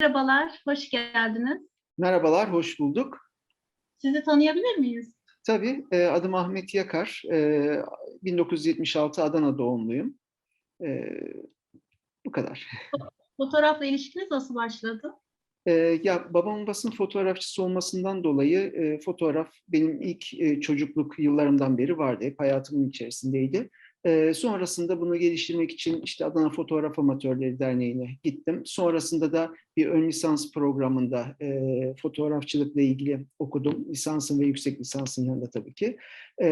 Merhabalar, hoş geldiniz. Merhabalar, hoş bulduk. Sizi tanıyabilir miyiz? Tabii, e, adım Ahmet Yakar. E, 1976 Adana doğumluyum. E, bu kadar. Fotoğrafla ilişkiniz nasıl başladı? E, ya babamın basın fotoğrafçısı olmasından dolayı e, fotoğraf benim ilk e, çocukluk yıllarımdan beri vardı. Hep hayatımın içerisindeydi. Sonrasında bunu geliştirmek için işte Adana Fotoğraf Amatörleri Derneği'ne gittim. Sonrasında da bir ön lisans programında e, fotoğrafçılıkla ilgili okudum. Lisansın ve yüksek lisansın yanında tabii ki. E,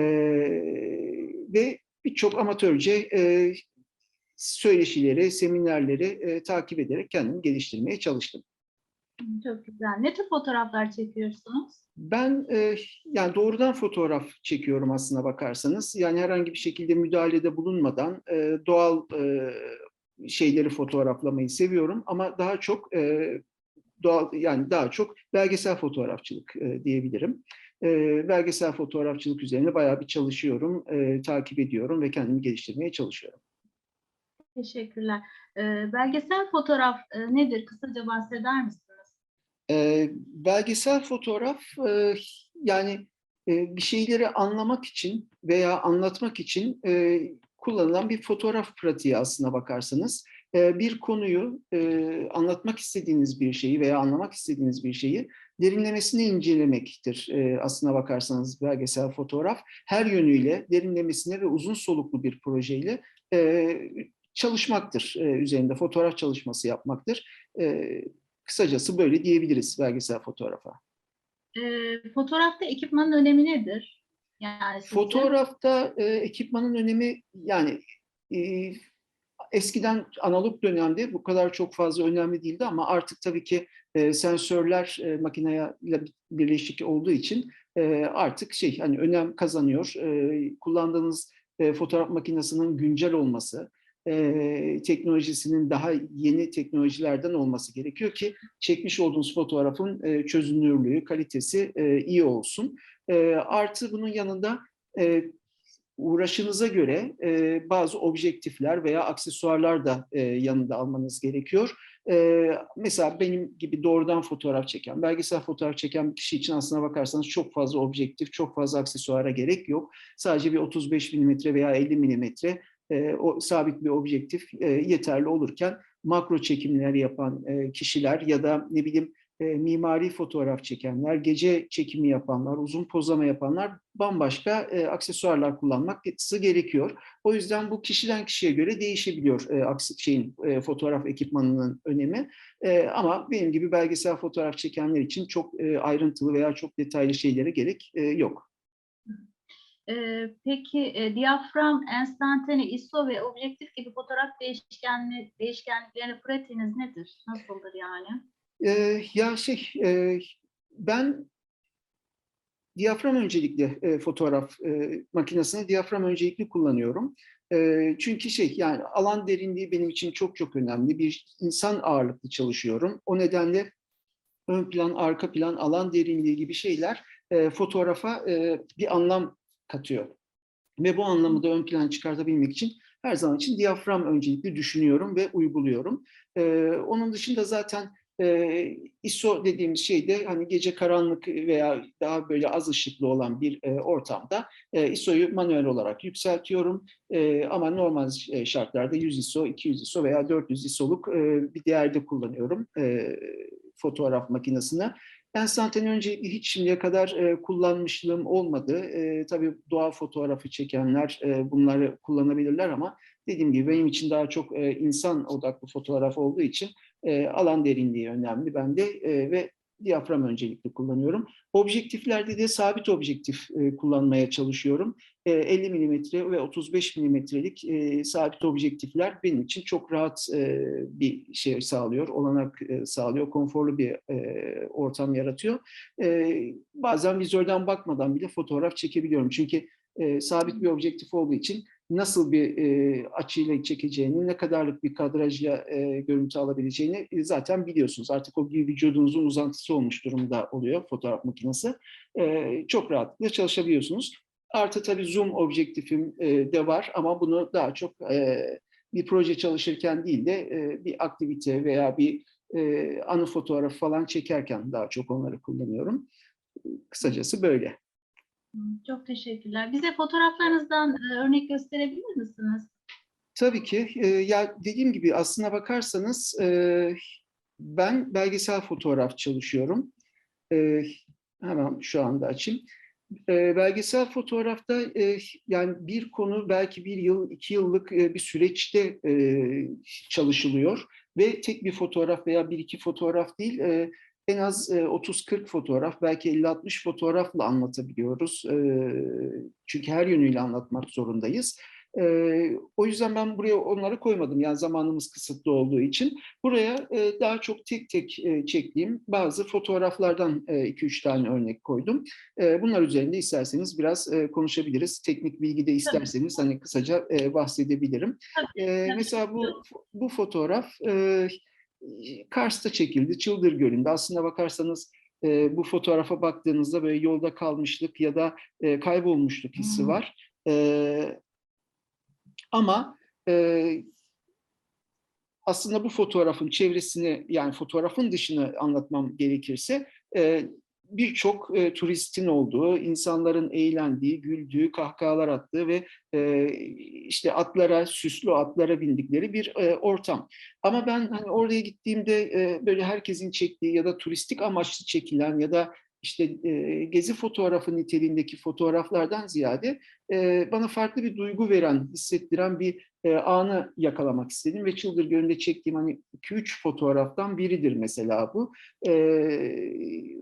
ve birçok amatörce e, söyleşileri, seminerleri e, takip ederek kendimi geliştirmeye çalıştım. Çok güzel. Ne tür fotoğraflar çekiyorsunuz? Ben e, yani doğrudan fotoğraf çekiyorum aslına bakarsanız. Yani herhangi bir şekilde müdahalede bulunmadan e, doğal e, şeyleri fotoğraflamayı seviyorum ama daha çok e, doğal yani daha çok belgesel fotoğrafçılık e, diyebilirim. E, belgesel fotoğrafçılık üzerine bayağı bir çalışıyorum, e, takip ediyorum ve kendimi geliştirmeye çalışıyorum. Teşekkürler. Ee, belgesel fotoğraf e, nedir? Kısaca bahseder misiniz? E, belgesel fotoğraf e, yani e, bir şeyleri anlamak için veya anlatmak için e, kullanılan bir fotoğraf pratiği aslına bakarsanız. E, bir konuyu e, anlatmak istediğiniz bir şeyi veya anlamak istediğiniz bir şeyi derinlemesine incelemektir e, aslına bakarsanız belgesel fotoğraf. Her yönüyle derinlemesine ve uzun soluklu bir projeyle e, çalışmaktır e, üzerinde fotoğraf çalışması yapmaktır. E, Kısacası böyle diyebiliriz belgesel fotoğrafa. Ee, fotoğrafta ekipmanın önemi nedir? Yani sizce? Fotoğrafta e, ekipmanın önemi yani e, eskiden analog dönemde bu kadar çok fazla önemli değildi ama artık tabii ki e, sensörler e, makineye birleşik olduğu için e, artık şey hani önem kazanıyor. E, kullandığınız e, fotoğraf makinesinin güncel olması, e, teknolojisinin daha yeni teknolojilerden olması gerekiyor ki çekmiş olduğunuz fotoğrafın e, çözünürlüğü, kalitesi e, iyi olsun. E, artı bunun yanında e, uğraşınıza göre e, bazı objektifler veya aksesuarlar da e, yanında almanız gerekiyor. E, mesela benim gibi doğrudan fotoğraf çeken, belgesel fotoğraf çeken kişi için aslına bakarsanız çok fazla objektif, çok fazla aksesuara gerek yok. Sadece bir 35 milimetre veya 50 milimetre e, o sabit bir objektif e, yeterli olurken makro çekimler yapan e, kişiler ya da ne bileyim e, mimari fotoğraf çekenler, gece çekimi yapanlar, uzun pozlama yapanlar bambaşka e, aksesuarlar kullanması gerekiyor. O yüzden bu kişiden kişiye göre değişebiliyor e, şeyin e, fotoğraf ekipmanının önemi. E, ama benim gibi belgesel fotoğraf çekenler için çok e, ayrıntılı veya çok detaylı şeylere gerek e, yok. Ee, peki e, diyafram, enstantane, ISO ve objektif gibi fotoğraf değişkenli, değişkenliklerine pratiğiniz nedir? Nasıldır yani? Ee, ya şey, e, ben diyafram öncelikli e, fotoğraf e, makinesini diyafram öncelikli kullanıyorum. E, çünkü şey yani alan derinliği benim için çok çok önemli. Bir insan ağırlıklı çalışıyorum. O nedenle ön plan, arka plan, alan derinliği gibi şeyler e, fotoğrafa e, bir anlam katıyor. Ve bu anlamı da ön plan çıkartabilmek için her zaman için diyafram öncelikli düşünüyorum ve uyguluyorum. Ee, onun dışında zaten e, ISO dediğimiz şey de hani gece karanlık veya daha böyle az ışıklı olan bir e, ortamda e, ISO'yu manuel olarak yükseltiyorum. E, ama normal şartlarda 100 ISO, 200 ISO veya 400 ISO'luk e, bir değerde kullanıyorum e, fotoğraf makinesini. Enstantane öncelikle hiç şimdiye kadar e, kullanmışlığım olmadı. E, tabii doğa fotoğrafı çekenler e, bunları kullanabilirler ama dediğim gibi benim için daha çok e, insan odaklı fotoğraf olduğu için e, alan derinliği önemli bende e, ve diyafram öncelikli kullanıyorum. Objektiflerde de sabit objektif e, kullanmaya çalışıyorum. E, 50 mm ve 35 mm'lik e, sabit objektifler benim için çok rahat e, bir şey sağlıyor, olanak e, sağlıyor, konforlu bir e, ortam yaratıyor. E, bazen vizörden bakmadan bile fotoğraf çekebiliyorum. Çünkü e, sabit bir objektif olduğu için nasıl bir e, açıyla çekeceğini, ne kadarlık bir kadrajla e, görüntü alabileceğini e, zaten biliyorsunuz. Artık o bir vücudunuzun uzantısı olmuş durumda oluyor fotoğraf makinesi. E, çok rahatlıkla çalışabiliyorsunuz. Artı tabii zoom objektifim e, de var ama bunu daha çok e, bir proje çalışırken değil de e, bir aktivite veya bir e, anı fotoğrafı falan çekerken daha çok onları kullanıyorum. Kısacası böyle. Çok teşekkürler. Bize fotoğraflarınızdan e, örnek gösterebilir misiniz? Tabii ki. e, ya dediğim gibi aslına bakarsanız e, ben belgesel fotoğraf çalışıyorum. Hemen şu anda açayım. Belgesel fotoğrafta yani bir konu belki bir yıl, iki yıllık bir süreçte çalışılıyor ve tek bir fotoğraf veya bir iki fotoğraf değil, en az e, 30-40 fotoğraf, belki 50-60 fotoğrafla anlatabiliyoruz. Çünkü her yönüyle anlatmak zorundayız. Ee, o yüzden ben buraya onları koymadım. Yani zamanımız kısıtlı olduğu için. Buraya e, daha çok tek tek e, çektiğim bazı fotoğraflardan 2-3 tane örnek koydum. E, bunlar üzerinde isterseniz biraz e, konuşabiliriz. Teknik bilgi de isterseniz hani kısaca e, bahsedebilirim. E, mesela bu bu fotoğraf e, Kars'ta çekildi. Çıldır Gölü'nde. Aslında bakarsanız e, bu fotoğrafa baktığınızda böyle yolda kalmışlık ya da e, kaybolmuşluk hissi Hmm. var. E, ama e, aslında bu fotoğrafın çevresini yani fotoğrafın dışını anlatmam gerekirse e, birçok e, turistin olduğu, insanların eğlendiği, güldüğü, kahkahalar attığı ve e, işte atlara, süslü atlara bindikleri bir e, ortam. Ama ben hani oraya gittiğimde e, böyle herkesin çektiği ya da turistik amaçlı çekilen ya da işte e, gezi fotoğrafı niteliğindeki fotoğraflardan ziyade e, bana farklı bir duygu veren, hissettiren bir e, anı yakalamak istedim ve Çıldır Gölü'nde çektiğim hani 2-3 fotoğraftan biridir mesela bu. E,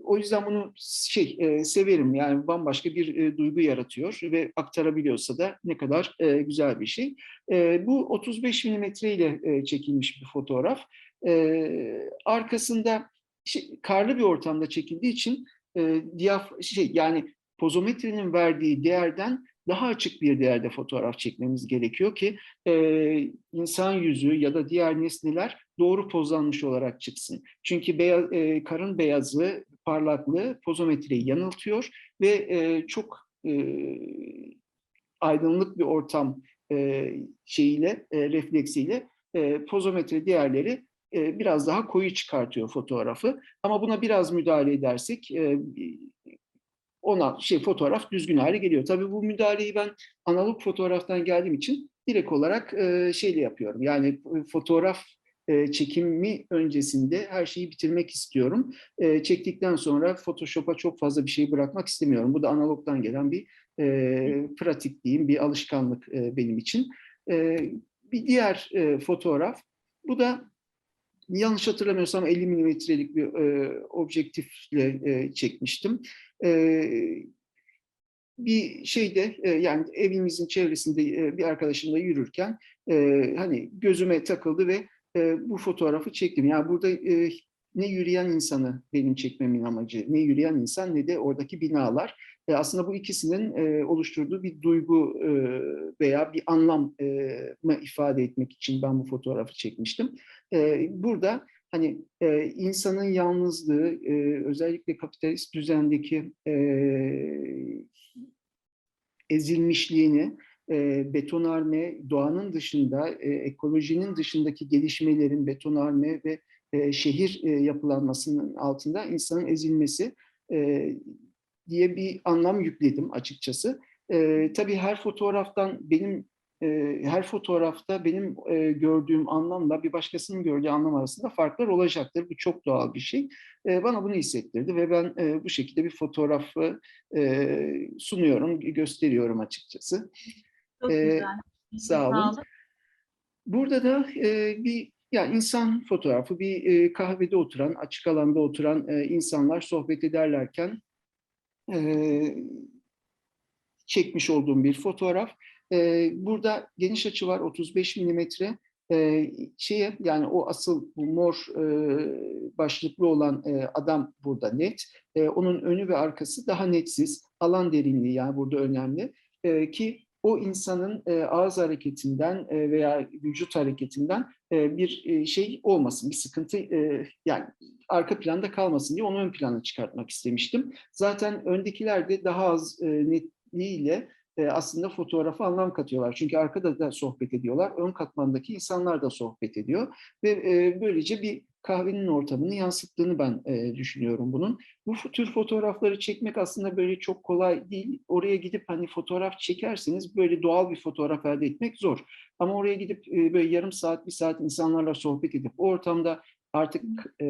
o yüzden bunu şey e, severim yani bambaşka bir e, duygu yaratıyor ve aktarabiliyorsa da ne kadar e, güzel bir şey. E, bu 35 milimetre ile e, çekilmiş bir fotoğraf. E, arkasında şey, karlı bir ortamda çekildiği için e, diyaf şey yani pozometrenin verdiği değerden daha açık bir değerde fotoğraf çekmemiz gerekiyor ki e, insan yüzü ya da diğer nesneler doğru pozlanmış olarak çıksın. Çünkü beyaz, e, karın beyazı, parlaklığı pozometreyi yanıltıyor ve e, çok e, aydınlık bir ortam e, şeyiyle, e, refleksiyle e, pozometre değerleri e, biraz daha koyu çıkartıyor fotoğrafı. Ama buna biraz müdahale edersek e, ona şey fotoğraf düzgün hale geliyor. Tabii bu müdahaleyi ben analog fotoğraftan geldiğim için direkt olarak e, şeyle yapıyorum. Yani e, fotoğraf e, çekimi öncesinde her şeyi bitirmek istiyorum. E, çektikten sonra Photoshop'a çok fazla bir şey bırakmak istemiyorum. Bu da analogdan gelen bir e, pratik diyeyim, bir alışkanlık e, benim için. E, bir diğer e, fotoğraf, bu da yanlış hatırlamıyorsam 50 milimetrelik bir e, objektifle e, çekmiştim. E, bir şeyde e, yani evimizin çevresinde e, bir arkadaşımla yürürken e, hani gözüme takıldı ve e, bu fotoğrafı çektim. Yani burada e, ne yürüyen insanı benim çekmemin amacı, ne yürüyen insan ne de oradaki binalar. E, aslında bu ikisinin e, oluşturduğu bir duygu e, veya bir anlam e, ifade etmek için ben bu fotoğrafı çekmiştim. E, burada hani e, insanın yalnızlığı, e, özellikle kapitalist düzendeki e, ezilmişliğini, e, betonarme, doğanın dışında, e, ekolojinin dışındaki gelişmelerin betonarme ve e, şehir e, yapılanmasının altında insanın ezilmesi e, diye bir anlam yükledim açıkçası. E, tabii her fotoğraftan benim e, her fotoğrafta benim e, gördüğüm anlamla bir başkasının gördüğü anlam arasında farklar olacaktır. Bu çok doğal bir şey. E, bana bunu hissettirdi ve ben e, bu şekilde bir fotoğrafı e, sunuyorum, gösteriyorum açıkçası. Çok Ee, güzel. Sağ olun. Burada da e, bir ya insan fotoğrafı, bir e, kahvede oturan, açık alanda oturan e, insanlar sohbet ederlerken e, çekmiş olduğum bir fotoğraf. E, burada geniş açı var 35 milimetre. E, şeye yani o asıl bu mor e, başlıklı olan e, adam burada net. E, onun önü ve arkası daha netsiz. Alan derinliği yani burada önemli. E, ki o insanın e, ağız hareketinden e, veya vücut hareketinden bir e, şey olmasın, bir sıkıntı e, yani arka planda kalmasın diye onu ön plana çıkartmak istemiştim. Zaten öndekiler de daha az e, netliğiyle e, aslında fotoğrafa anlam katıyorlar. Çünkü arkada da sohbet ediyorlar, ön katmandaki insanlar da sohbet ediyor ve e, böylece bir kahvenin ortamını yansıttığını ben e, düşünüyorum bunun. Bu tür fotoğrafları çekmek aslında böyle çok kolay değil. Oraya gidip hani fotoğraf çekerseniz böyle doğal bir fotoğraf elde etmek zor. Ama oraya gidip e, böyle yarım saat, bir saat insanlarla sohbet edip o ortamda artık e,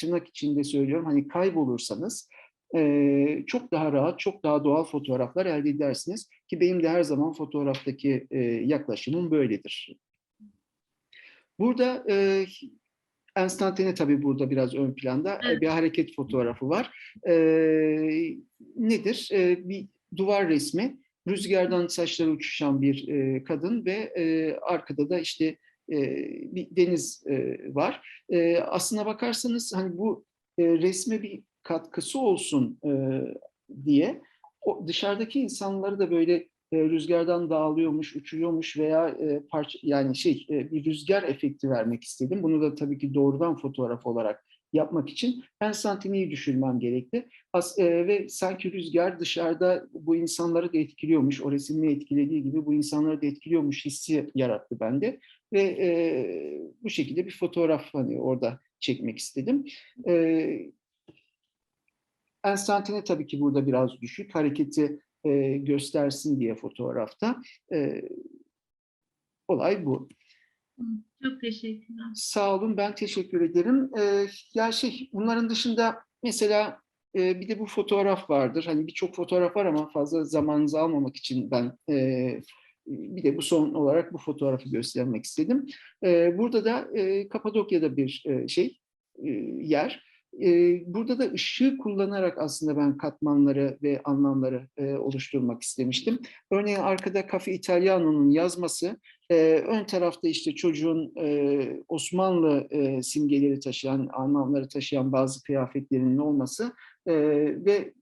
tırnak içinde söylüyorum hani kaybolursanız e, çok daha rahat, çok daha doğal fotoğraflar elde edersiniz. Ki benim de her zaman fotoğraftaki e, yaklaşımım böyledir. Burada e, enstantane tabii burada biraz ön planda e, Evet. bir hareket fotoğrafı var. E, nedir? E, bir duvar resmi. Rüzgardan saçları uçuşan bir e, kadın ve e, arkada da işte e, bir deniz e, var. E, aslına bakarsanız hani bu e, resme bir katkısı olsun e, diye o dışarıdaki insanları da böyle rüzgardan dağılıyormuş, uçuyormuş veya e, parça yani şey e, bir rüzgar efekti vermek istedim. Bunu da tabii ki doğrudan fotoğraf olarak yapmak için enstantaneyi düşürmem gerekti. As, e, ve sanki rüzgar dışarıda bu insanları da etkiliyormuş, o resimle etkilediği gibi bu insanları da etkiliyormuş hissi yarattı bende. Ve e, bu şekilde bir fotoğraf hani orada çekmek istedim. E, enstantane tabii ki burada biraz düşük. Hareketi e, göstersin diye fotoğrafta. E, olay bu. Çok teşekkürler. Sağ olun, ben teşekkür ederim. Ee, ya şey, bunların dışında mesela e, bir de bu fotoğraf vardır. Hani birçok fotoğraf var ama fazla zamanınızı almamak için ben e, bir de bu son olarak bu fotoğrafı göstermek istedim. E, burada da e, Kapadokya'da bir e, şey, e, yer. Burada da ışığı kullanarak aslında ben katmanları ve anlamları oluşturmak istemiştim. Örneğin arkada Cafe Italiano'nun yazması, ön tarafta işte çocuğun Osmanlı simgeleri taşıyan, anlamları taşıyan bazı kıyafetlerinin olması ve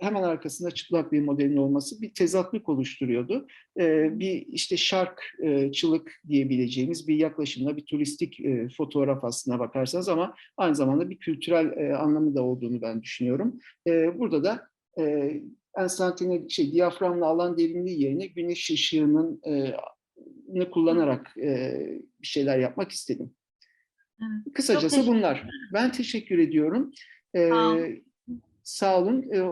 hemen arkasında çıplak bir modelin olması bir tezatlık oluşturuyordu. E, bir işte şarkçılık diyebileceğimiz bir yaklaşımla bir turistik e, fotoğraf aslına bakarsanız ama aynı zamanda bir kültürel e, anlamı da olduğunu ben düşünüyorum. E, burada da e, enstantane şey diyaframla alan derinliği yerine güneş ışığının e, kullanarak e, bir şeyler yapmak istedim. Evet. Kısacası bunlar. Ben teşekkür ediyorum. E, Sağ olun. E, Ee,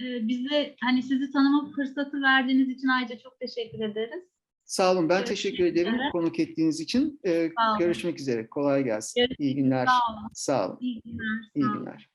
bize hani sizi tanıma fırsatı verdiğiniz için ayrıca çok teşekkür ederiz. sağ olun. Ben Görüşmek teşekkür ederim üzere. konuk ettiğiniz için. E, olun. görüşmek üzere. Kolay gelsin. Görüşmek İyi günler. Sağ olun. Sağ olun. İyi günler. İyi günler.